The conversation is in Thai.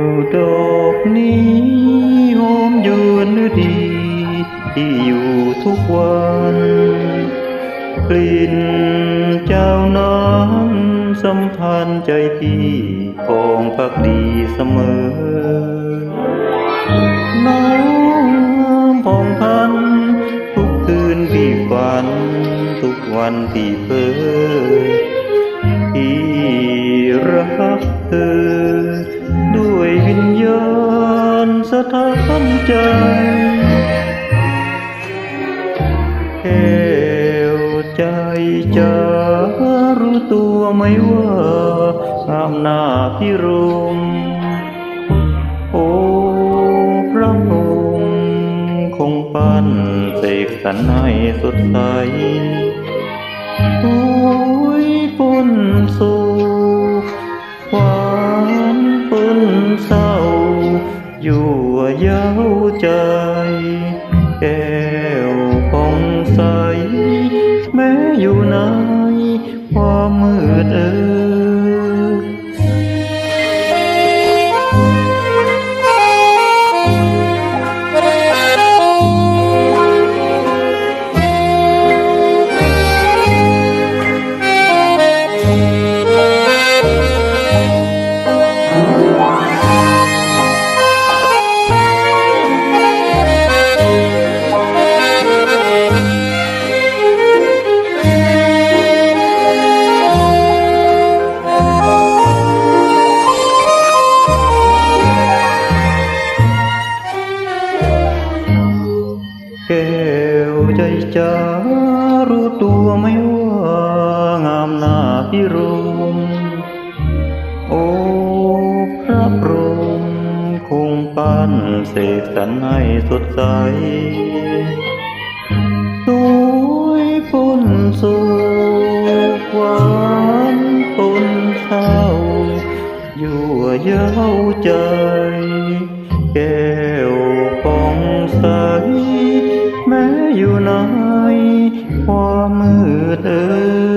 วดอกนี้หอมยวนฤดี ที่อยู่ทุกวัน กลิ่นเจ้านั้นสัมพันธ์ใจพี่คงพักดีเสมอ น้ำพองพัน ทุกคืนพี่ฝัน ทุกวันที่เพ้อที่รักเธอ ณสถานใจแก้วใจจะรู้ตัวไหมว่างามหน้าพิรมโอ้พระองค์คงปั้นเสกสรรให้สดใสโอ้ยปนสุขหวานปนเศร้า อยู่เย้าใจ แก้วผ่องใส แม้อยู่ในความมืดเอ่ย แก้วใจจ้ารู้ตัวไหมว่างามหน้าพิรมโอ้พระพรหมคงปั้นเสกสรรให้สดใสสวยปนสุขหวานปนเศร้าอยู่เย้าใจ อยู่ไหนความมืดเอ่